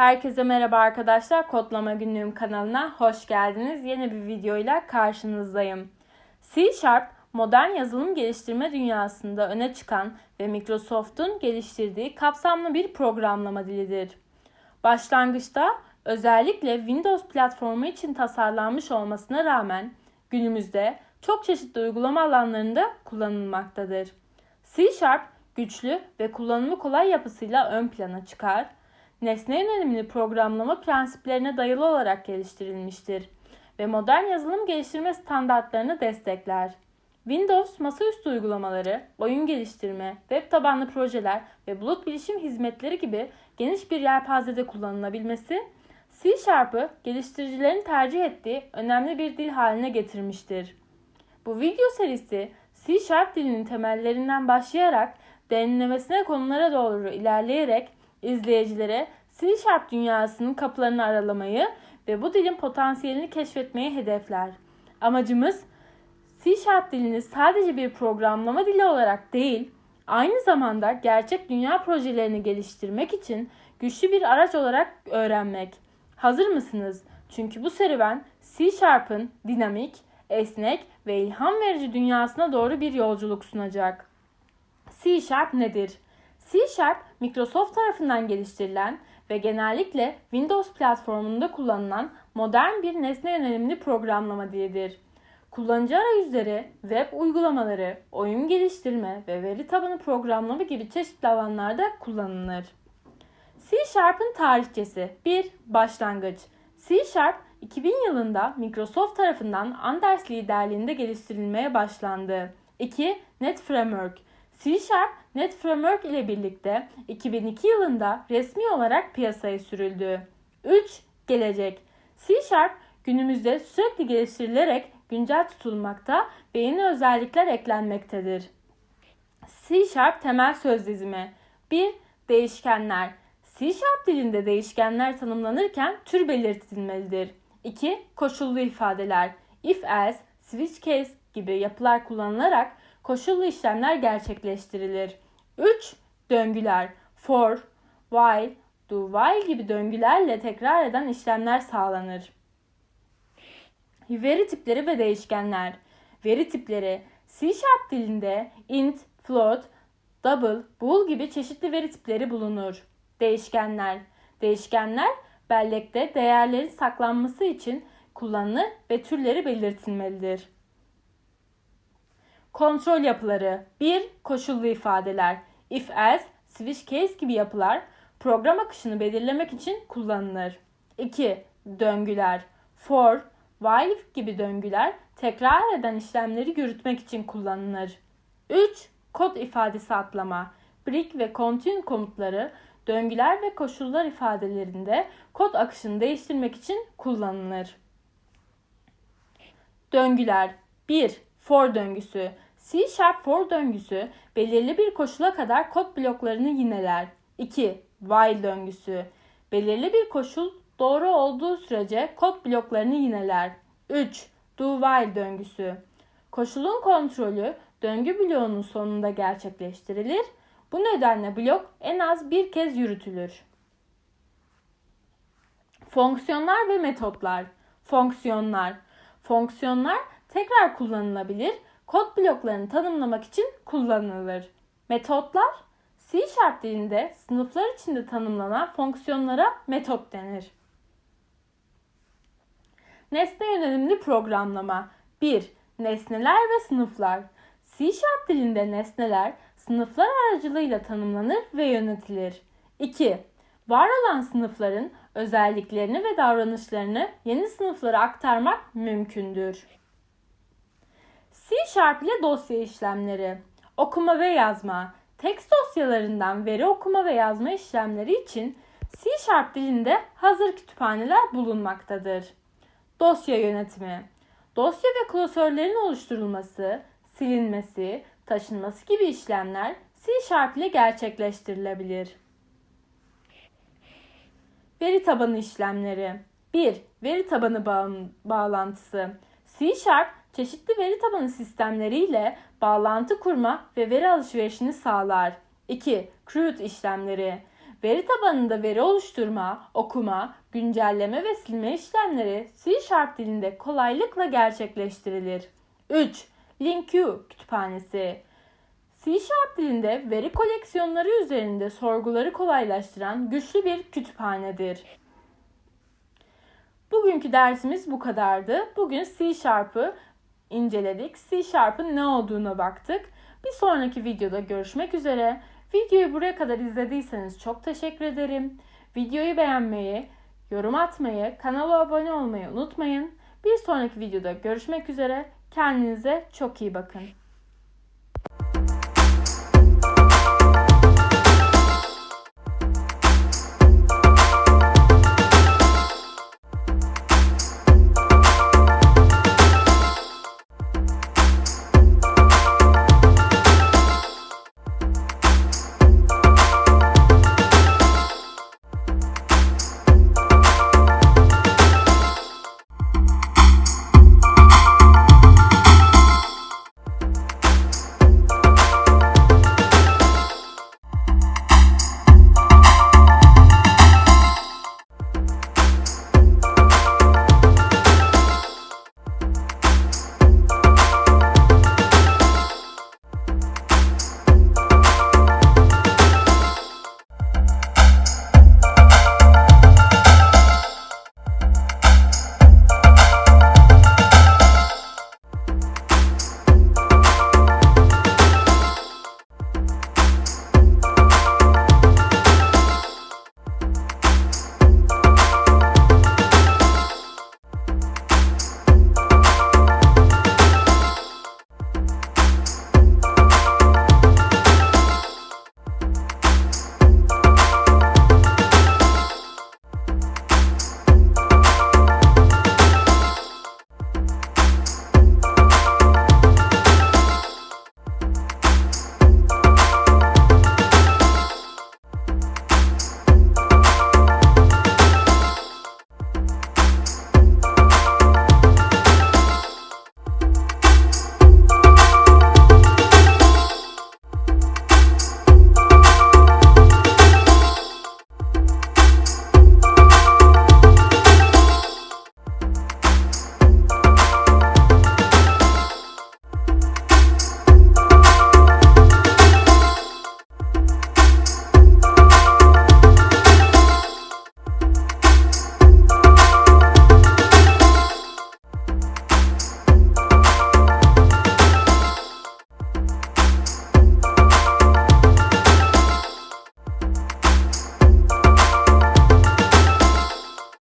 Herkese merhaba arkadaşlar. Kodlama Günlüğüm kanalına hoş geldiniz. Yeni bir videoyla karşınızdayım. C Sharp, modern yazılım geliştirme dünyasında öne çıkan ve Microsoft'un geliştirdiği kapsamlı bir programlama dilidir. Başlangıçta özellikle Windows platformu için tasarlanmış olmasına rağmen günümüzde çok çeşitli uygulama alanlarında kullanılmaktadır. C Sharp güçlü ve kullanımı kolay yapısıyla ön plana çıkar nesne yönelimli programlama prensiplerine dayalı olarak geliştirilmiştir ve modern yazılım geliştirme standartlarını destekler. Windows masaüstü uygulamaları, oyun geliştirme, web tabanlı projeler ve bulut bilişim hizmetleri gibi geniş bir yelpazede kullanılabilmesi, C Sharp'ı geliştiricilerin tercih ettiği önemli bir dil haline getirmiştir. Bu video serisi C Sharp dilinin temellerinden başlayarak derinlemesine konulara doğru ilerleyerek izleyicilere C Sharp dünyasının kapılarını aralamayı ve bu dilin potansiyelini keşfetmeyi hedefler. Amacımız C Sharp dilini sadece bir programlama dili olarak değil, aynı zamanda gerçek dünya projelerini geliştirmek için güçlü bir araç olarak öğrenmek. Hazır mısınız? Çünkü bu serüven C Sharp'ın dinamik, esnek ve ilham verici dünyasına doğru bir yolculuk sunacak. C Sharp nedir? C Sharp, Microsoft tarafından geliştirilen ve genellikle Windows platformunda kullanılan modern bir nesne yönelimli programlama dilidir. Kullanıcı arayüzleri, web uygulamaları, oyun geliştirme ve veri tabanı programlama gibi çeşitli alanlarda kullanılır. C Sharp'ın tarihçesi 1. Başlangıç C Sharp 2000 yılında Microsoft tarafından Anders liderliğinde geliştirilmeye başlandı. 2. Net Framework C Sharp Net Framework ile birlikte 2002 yılında resmi olarak piyasaya sürüldü. 3. Gelecek C Sharp günümüzde sürekli geliştirilerek güncel tutulmakta ve yeni özellikler eklenmektedir. C Sharp temel söz dizimi 1. Değişkenler C Sharp dilinde değişkenler tanımlanırken tür belirtilmelidir. 2. Koşullu ifadeler if else, switch case gibi yapılar kullanılarak koşullu işlemler gerçekleştirilir. 3. Döngüler for, while, do while gibi döngülerle tekrar eden işlemler sağlanır. Veri tipleri ve değişkenler. Veri tipleri C Sharp dilinde int, float, double, bool gibi çeşitli veri tipleri bulunur. Değişkenler. Değişkenler bellekte değerlerin saklanması için kullanılır ve türleri belirtilmelidir. Kontrol yapıları 1. Koşullu ifadeler if else, switch case gibi yapılar program akışını belirlemek için kullanılır. 2. Döngüler for, while gibi döngüler tekrar eden işlemleri yürütmek için kullanılır. 3. Kod ifadesi atlama break ve continue komutları döngüler ve koşullar ifadelerinde kod akışını değiştirmek için kullanılır. Döngüler 1. For döngüsü C Sharp for döngüsü belirli bir koşula kadar kod bloklarını yineler. 2. While döngüsü belirli bir koşul doğru olduğu sürece kod bloklarını yineler. 3. Do while döngüsü koşulun kontrolü döngü bloğunun sonunda gerçekleştirilir. Bu nedenle blok en az bir kez yürütülür. Fonksiyonlar ve metotlar. Fonksiyonlar. Fonksiyonlar tekrar kullanılabilir kod bloklarını tanımlamak için kullanılır. Metotlar C Sharp dilinde sınıflar içinde tanımlanan fonksiyonlara metot denir. Nesne yönelimli programlama 1. Nesneler ve sınıflar C Sharp dilinde nesneler sınıflar aracılığıyla tanımlanır ve yönetilir. 2. Var olan sınıfların özelliklerini ve davranışlarını yeni sınıflara aktarmak mümkündür. C Sharp ile dosya işlemleri, okuma ve yazma, text dosyalarından veri okuma ve yazma işlemleri için C Sharp dilinde hazır kütüphaneler bulunmaktadır. Dosya yönetimi, dosya ve klasörlerin oluşturulması, silinmesi, taşınması gibi işlemler C Sharp ile gerçekleştirilebilir. Veri tabanı işlemleri 1. Veri tabanı bağ bağlantısı C Sharp çeşitli veri tabanı sistemleriyle bağlantı kurma ve veri alışverişini sağlar. 2. CRUD işlemleri Veri tabanında veri oluşturma, okuma, güncelleme ve silme işlemleri C Sharp dilinde kolaylıkla gerçekleştirilir. 3. LINQ kütüphanesi C Sharp dilinde veri koleksiyonları üzerinde sorguları kolaylaştıran güçlü bir kütüphanedir. Bugünkü dersimiz bu kadardı. Bugün C Sharp'ı inceledik. C Sharp'ın ne olduğuna baktık. Bir sonraki videoda görüşmek üzere. Videoyu buraya kadar izlediyseniz çok teşekkür ederim. Videoyu beğenmeyi, yorum atmayı, kanala abone olmayı unutmayın. Bir sonraki videoda görüşmek üzere. Kendinize çok iyi bakın.